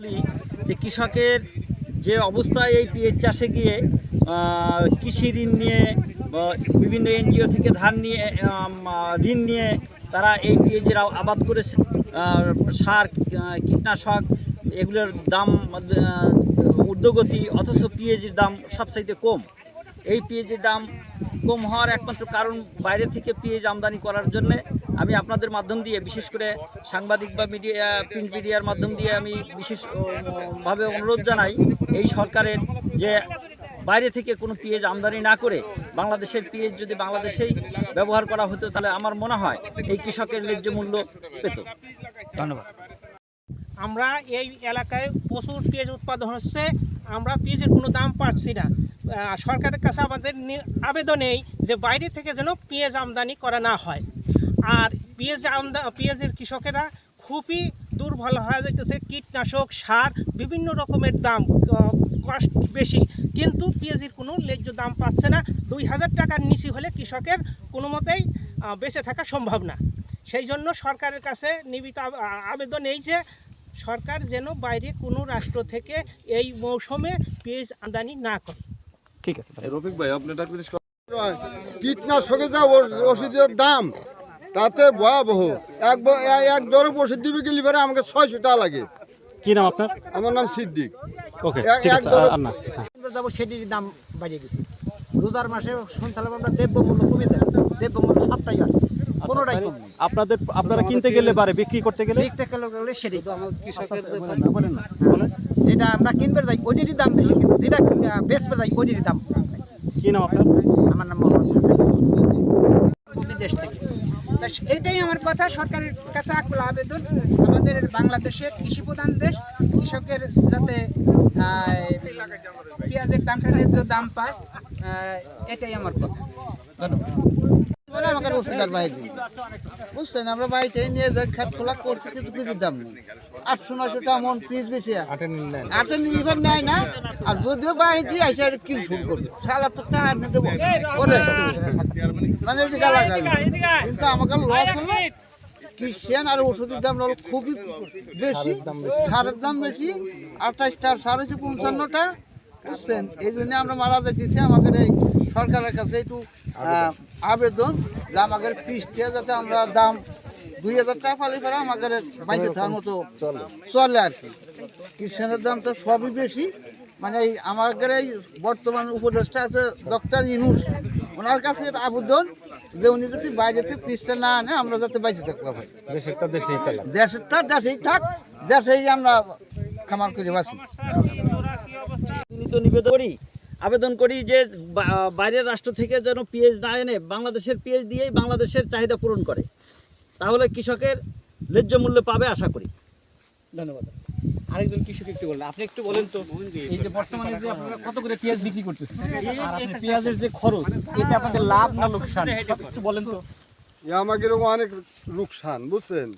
বলি যে কৃষকের যে অবস্থায় এই পেঁয়াজ চাষে গিয়ে কৃষি ঋণ নিয়ে বিভিন্ন এনজিও থেকে ধান নিয়ে ঋণ নিয়ে তারা এই পেঁয়াজের আবাদ করেছে। সার কীটনাশক, এগুলোর দাম ঊর্ধ্বগতি, অথচ পেঁয়াজের দাম সবচাইতে কম। এই পেঁয়াজের দাম কম হওয়ার একমাত্র কারণ বাইরে থেকে পেঁয়াজ আমদানি করার জন্য আমি আপনাদের মাধ্যম দিয়ে, বিশেষ করে সাংবাদিক বা মিডিয়া প্রিন্ট মিডিয়ার মাধ্যম দিয়ে আমি বিশেষভাবে অনুরোধ জানাই, এই সরকারের যে বাইরে থেকে কোনো পেঁয়াজ আমদানি না করে বাংলাদেশের পেঁয়াজ যদি বাংলাদেশেই ব্যবহার করা হতো, তাহলে আমার মনে হয় এই কৃষকের ন্যায্য মূল্য পেত। ধন্যবাদ। আমরা এই এলাকায় প্রচুর পেঁয়াজ উৎপাদন হচ্ছে, আমরা পেঁয়াজের কোনো দাম পাচ্ছি না। সরকারের কাছে আমাদের আবেদন এই যে বাইরে থেকে যেন পেঁয়াজ আমদানি করা না হয়। আর পেঁয়াজ আমদা পেঁয়াজের কৃষকেরা খুবই দুর্বল হয়ে যাইতেছে কীটনাশক সার বিভিন্ন রকমের দাম কষ্ট বেশি। কিন্তু পেঁয়াজের কোনো ন্যায্য দাম পাচ্ছে না। দুই হাজার টাকার নিচে হলে কৃষকের কোনো মতেই বেঁচে থাকা সম্ভব না। সেই জন্য সরকারের কাছে নিবিত আব- আবেদন এই যে সরকার যেন বাইরে কোনো রাষ্ট্র থেকে এই মৌসুমে পেঁয়াজ আমদানি না করে। ঠিক আছে রফিক ভাই আপনি কীটনাশকের যা ওষুধের দাম। তাতে ভয়াবহ। এক এক দরব ওষুধ দিবে গেলে পরে আমাকে ছয়শো টাকা লাগে। কি নাম আপনার? আমার নাম সিদ্দিক। ওকে ঠিক আছে আর- না যাব সেটির দাম বাড়িয়ে গেছে রোজার মাসে শুনছিলাম আমরা দ্রব্যমূল্য কমে যায় দ্রব্যমূল্য সবটাই আছে কোনোটাই কম আপনাদের আপনারা কিনতে গেলে বারে বিক্রি করতে গেলে? গেলে সেটি। যেটা আমরা কিনবে যাই ওইটিরই দাম বেশি কিন্তু যেটা আহ, বেচবে যাই ওইটিরই দাম কম। নাই। কি নাম আপনার? আমার নাম মোহাম্মদ হাসান। বিদেশ থেকে। তা এইটাই আমার কথা। সরকারের কাছে আকুল আবেদন। আমাদের বাংলাদেশের কৃষি প্রধান দেশ। কৃষকের যাতে পেঁয়াজের ন্যায্য দাম পায় এটাই আমার কথা। বলে আমাকে বাইরে বুঝছেন আমরা বাড়িতে নিয়ে যাই খাত খোলা করছি কিন্তু পিসের দাম নেই। আটশো নশো টাকা মন পিস বেশি আটে নিবেন নেয় না? আর যদিও বাইরে দিয়ে আসে আর কি শুরু করবে। সালা তো টাকা এনে দেবো করে মানে যে গালাগালি কিন্তু আমাকে লস হলো আর ওষুধের দাম হলো খুবই বেশি সারের দাম বেশি আঠাশটা সার হচ্ছে পঞ্চান্নটা। বুঝছেন এই জন্য আমরা মারা যাইতেছি আমাদের এই সরকারের কাছে একটু আবেদন যে আমাদের পিসটা যাতে আমরা দাম দুই হাজার টাকা পালি পারে আমাদের বাইকে থাকার মতো চলে। আর কি। কিষানের দামটা সবই বেশি। মানে এই আমাদের এই বর্তমান উপদেষ্টা আছে ডক্টর ইনুস। ওনার কাছে আবেদন যে উনি যদি বাইরেতে পিসটা না আনে আমরা যাতে বাইরে থাকতে পারি দেশেরটা দেশেই চালান। দেশের থাক দেশেই থাক দেশেই আমরা খামার করে বাঁচি। তো নিবেদন করি। আবেদন করি যে বা- বাইরের রাষ্ট্র থেকে যেন পেঁয়াজ না এনে বাংলাদেশের পেঁয়াজ দিয়েই বাংলাদেশের চাহিদা পূরণ করে। তাহলে কৃষকের ন্যায্য মূল্য পাবে আশা করি। ধন্যবাদ। আরেকজন কৃষক একটু বলেন আপনি একটু বলেন তো এই যে বর্তমানে যে আপনারা কত করে পেঁয়াজ বিক্রি করতেছেন? আর আপনি পেঁয়াজের যে খরচ এটা আপনাদের লাভ না লোকসান? একটু বলেন তো। আমাদের অনেক রুকসান বুঝছেন?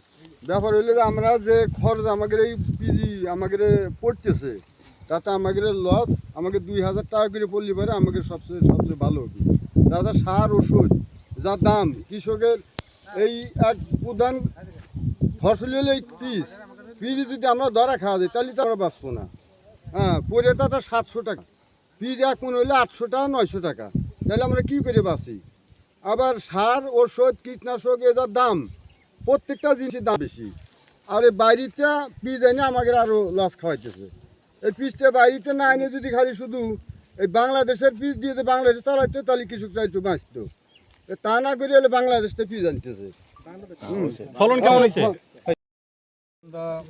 ব্যাপার হইলে যে আমরা যে খরচ আমাদের এই পিজি আমাদের পড়তেছে তাতে আমাদের লস আমাকে দুই হাজার টাকা করে পড়লে পারে আমাকে সবচেয়ে সবচেয়ে ভালো হবে। দাদা সার, ওষুধ, যা দাম, কৃষকের এই এক প্রধান ফসল হলে পিস পিস যদি আমরা ধরা খাওয়া যায়, তাহলে তো আমরা বাঁচবো না। হ্যাঁ পরে তো সাতশো টাকা। পিস এক মনে হলে আটশো টাকা, নয়শো টাকা। তাহলে আমরা কী করে বাঁচি? আবার সার, ওষুধ, কীটনাশক এটার দাম, প্রত্যেকটা জিনিসের দাম বেশি। আর এই বাইরেটা পিস এনে আমাকে আরও লস খাওয়াইতেছে। এই পিসটা বাইরেতে না এনে যদি খালি শুধু এই বাংলাদেশের পিস দিয়ে যে বাংলাদেশে চালাইতো তাহলে কৃষকরা চাইতো বাঁচত। তা না করে হলে বাংলাদেশটা পিস আনতেছে। ফলন কেমন হয়েছে? আমরা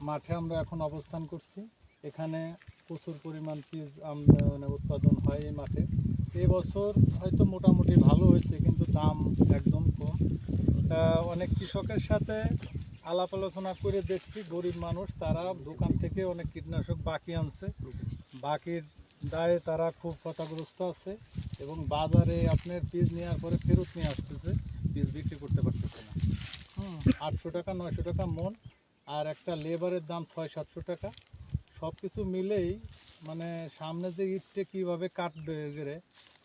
মাঠে আমরা এখন অবস্থান করছি। এখানে প্রচুর পরিমাণ আম- মানে উৎপাদন হয় এই মাঠে। এবছর হয়তো মোটামুটি ভালো হয়েছে কিন্তু দাম একদম কম। তা অনেক কৃষকের সাথে আলাপ আলোচনা করে দেখছি, গরিব মানুষ, তারা দোকান থেকে অনেক কীটনাশক বাকি আনছে। বাকির দায়ে তারা খুব ক্ষতাগ্রস্ত আছে এবং বাজারে আপনার বীজ নেওয়ার পরে ফেরত নিয়ে আসতেছে, বীজ বিক্রি করতে পারতেছে না। আটশো টাকা, নয়শো টাকা মন, আর একটা লেবারের দাম ছয়, সাতশো টাকা। সব কিছু মিলেই মানে সামনে যে ঈদটা কীভাবে কাটবে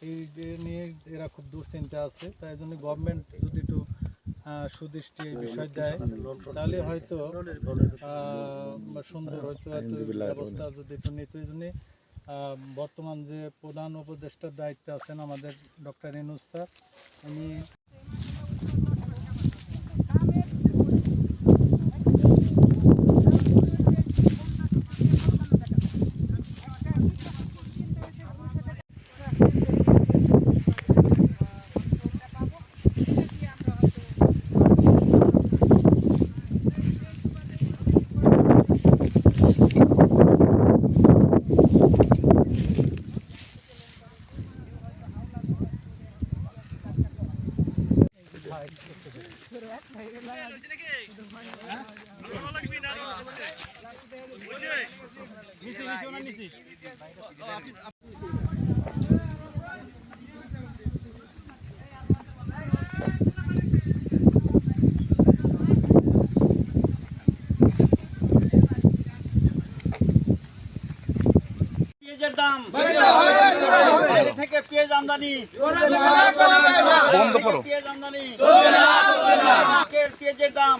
এই নিয়ে এরা খুব দুশ্চিন্তা আছে, তাই জন্য গভর্নমেন্ট যদি একটু সুদৃষ্টি এই বিষয় দেয় তাহলে হয়তো আহ, সুন্দর হয়তো এত ব্যবস্থা যদি একটু নিত এই জন্যে, বর্তমান যে প্রধান উপদেষ্টার দায়িত্বে আছেন আমাদের ডক্টর ইনুস স্যার উনি পেঁয়াজের থেকে পেঁয়াজ আমদানি। বন্ধ করো। পেঁয়াজ আমদানি। পেঁয়াজের দাম।